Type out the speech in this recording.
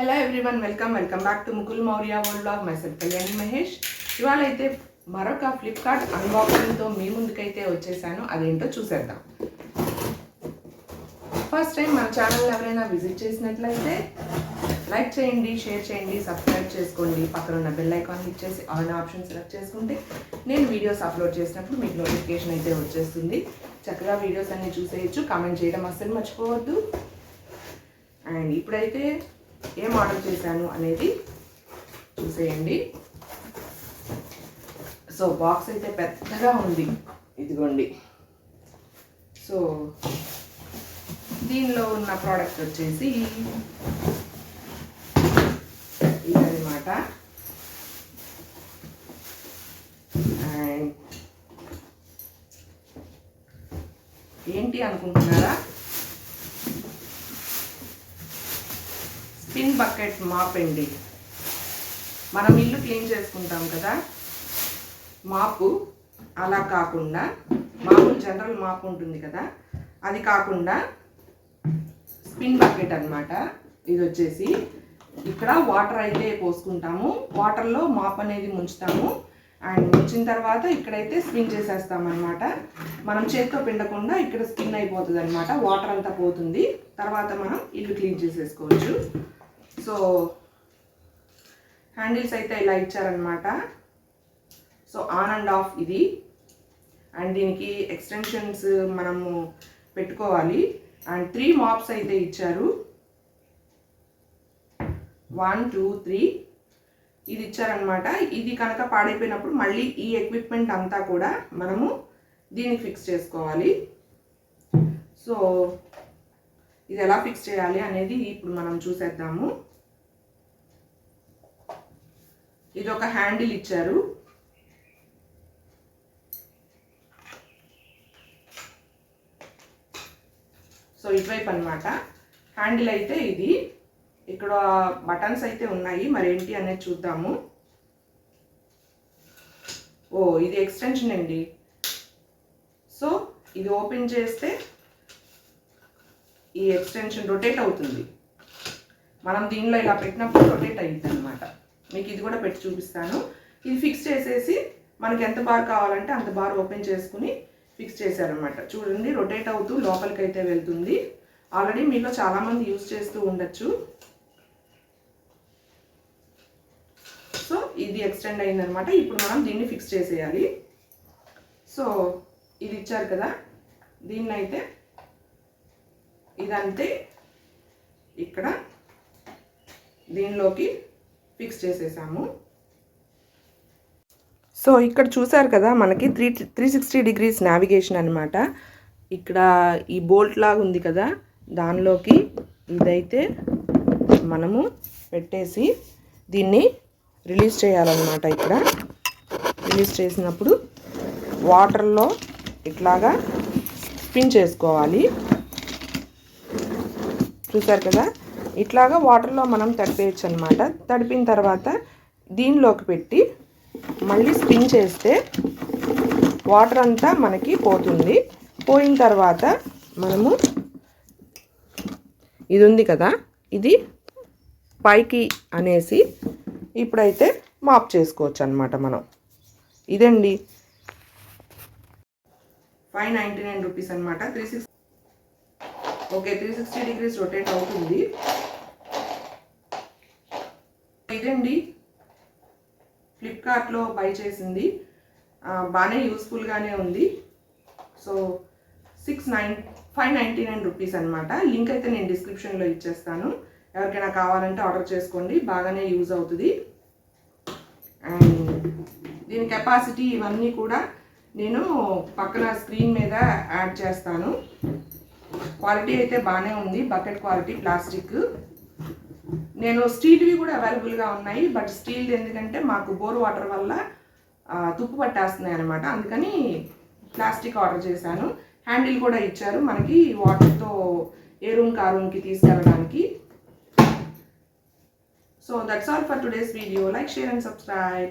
Hello everyone welcome welcome back to Mukul Maurya world blog myself Kalyani Mahesh ఇవాళ అయితే మరొక Flipkart అన్బాక్సింగ్తో మీ ముందుకైతే వచ్చేసాను. అదేంటో చూసేద్దాం. ఫస్ట్ టైం మన ఛానల్ ఎవరైనా విజిట్ చేసినట్లయితే లైక్ చేయండి షేర్ చేయండి సబ్స్క్రైబ్ చేసుకోండి. పక్కన ఉన్న బెల్ ఐకాన్ క్లిక్ చేసి ఆన్ ఆప్షన్ సెలెక్ట్ చేసుకుంటే నేను వీడియోస్ అప్లోడ్ చేసినప్పుడు మీకు నోటిఫికేషన్ అయితే వచ్చేస్తుంది. చక్కగా వీడియోస్ అన్నీ చూసేయచ్చు. కామెంట్ చేయడం అస్సలు మర్చిపోవద్దు. అండ్ ఇప్పుడైతే ఏం ఆర్డర్ చేశాను అనేది చూసేయండి. సో బాక్స్ అయితే పెద్దగా ఉంది. ఇదిగోండి. సో దీనిలో ఉన్న ప్రోడక్ట్ వచ్చేసి ఇదనమాట అండ్ ఏంటి అనుకుంటున్నారా? స్పిన్ బకెట్ మాప్ అండి మనం ఇల్లు క్లీన్ చేసుకుంటాం కదా? మాపు అలా కాకుండా మామూలు జనరల్ మాపు ఉంటుంది కదా? అది కాకుండా స్పిన్ బకెట్ అనమాట ఇది వచ్చేసి ఇక్కడ వాటర్ అయితే పోసుకుంటాము. వాటర్లో మాప్ అనేది ముంచుతాము. అండ్ ముంచిన తర్వాత ఇక్కడైతే స్పిన్ చేసేస్తాం అనమాట మనం చేత్తో పిండకుండా ఇక్కడ స్పిన్ అయిపోతుంది అనమాట వాటర్ అంతా పోతుంది. తర్వాత మనం ఇల్లు క్లీన్ చేసేసుకోవచ్చు. సో హ్యాండిల్స్ అయితే ఇలా ఇచ్చారనమాట సో ఆన్ అండ్ ఆఫ్ ఇది. అండ్ దీనికి ఎక్స్టెన్షన్స్ మనము పెట్టుకోవాలి. అండ్ త్రీ మాప్స్ అయితే ఇచ్చారు. One two three. ఇది ఇచ్చారనమాట ఇది కనుక పాడైపోయినప్పుడు మళ్ళీ ఈ ఎక్విప్మెంట్ అంతా కూడా మనము దీనికి ఫిక్స్ చేసుకోవాలి. సో ఇది ఎలా ఫిక్స్ చేయాలి అనేది ఇప్పుడు మనం చూసేద్దాము. ఇది ఒక హ్యాండిల్ ఇచ్చారు. సో ఇటువైపు అనమాట హ్యాండిల్ అయితే ఇది. ఇక్కడ బటన్స్ అయితే ఉన్నాయి. మరేంటి అనేది చూద్దాము. ఓ ఇది ఎక్స్టెన్షన్ అండి. సో ఇది ఓపెన్ చేస్తే ఈ ఎక్స్టెన్షన్ రొటేట్ అవుతుంది. మనం దీనిలో ఇలా పెట్టినప్పుడు రొటేట్ అయ్యింది అనమాట మీకు ఇది కూడా పెట్టి చూపిస్తాను. ఇది ఫిక్స్ చేసేసి మనకి ఎంత బార్ కావాలంటే అంత బార్ ఓపెన్ చేసుకుని ఫిక్స్ చేశారనమాట చూడండి రొటేట్ అవుతూ లోపలికి అయితే వెళ్తుంది. ఆల్రెడీ మీలో చాలామంది యూజ్ చేస్తూ ఉండొచ్చు. సో ఇది ఎక్స్టెండ్ అయిందనమాట ఇప్పుడు మనం దీన్ని ఫిక్స్ చేసేయాలి. సో ఇది ఇచ్చారు కదా. దీన్ని అయితే ఇదంతే. ఇక్కడ దీనిలోకి ఫిక్స్ చేసేసాము. సో ఇక్కడ చూసారు కదా మనకి three three sixty degrees navigation అనమాట ఇక్కడ ఈ బోల్ట్ లాగా ఉంది కదా దానిలోకి ఇదైతే మనము పెట్టేసి దీన్ని రిలీజ్ చేయాలన్నమాట ఇక్కడ. రిలీజ్ చేసినప్పుడు వాటర్లో ఇట్లాగా స్పిన్ చేసుకోవాలి. చూసారు కదా ఇట్లాగా వాటర్లో మనం తడిపేయచ్చు అనమాట తడిపిన తర్వాత దీనిలోకి పెట్టి మళ్ళీ స్పిన్ చేస్తే వాటర్ అంతా మనకి పోతుంది. పోయిన తర్వాత మనము ఇది ఉంది కదా ఇది పైకి అనేసి ఇప్పుడైతే మాప్ చేసుకోవచ్చు అనమాట మనం. ఇదండి. ఫైవ్ నైంటీ నైన్ రూపీస్ అనమాట three six okay three sixty degrees rotate అవుతుంది. ఇదండి ఫ్లిప్కార్ట్లో బై చేసింది. బాగానే యూస్ఫుల్గానే ఉంది. So six nine five ninety nine rupees అనమాట లింక్ అయితే నేను డిస్క్రిప్షన్లో ఇచ్చేస్తాను. ఎవరికైనా కావాలంటే ఆర్డర్ చేసుకోండి. బాగానే యూజ్ అవుతుంది. అండ్ దీని కెపాసిటీ ఇవన్నీ కూడా నేను పక్కన స్క్రీన్ మీద యాడ్ చేస్తాను. క్వాలిటీ అయితే బాగానే ఉంది. బకెట్ క్వాలిటీ ప్లాస్టిక్ నేను స్టీల్వి కూడా అవైలబుల్గా ఉన్నాయి బట్ స్టీల్ ఎందుకంటే మాకు బోర్ వాటర్ వల్ల తుప్పు పట్టేస్తున్నాయి అనమాట అందుకని ప్లాస్టిక్ ఆర్డర్ చేశాను. హ్యాండిల్ కూడా ఇచ్చారు. మనకి వాటర్తో ఏ రూమ్కి ఆ రూమ్కి తీసుకెళ్ళడానికి. So that's all for today's video like share and subscribe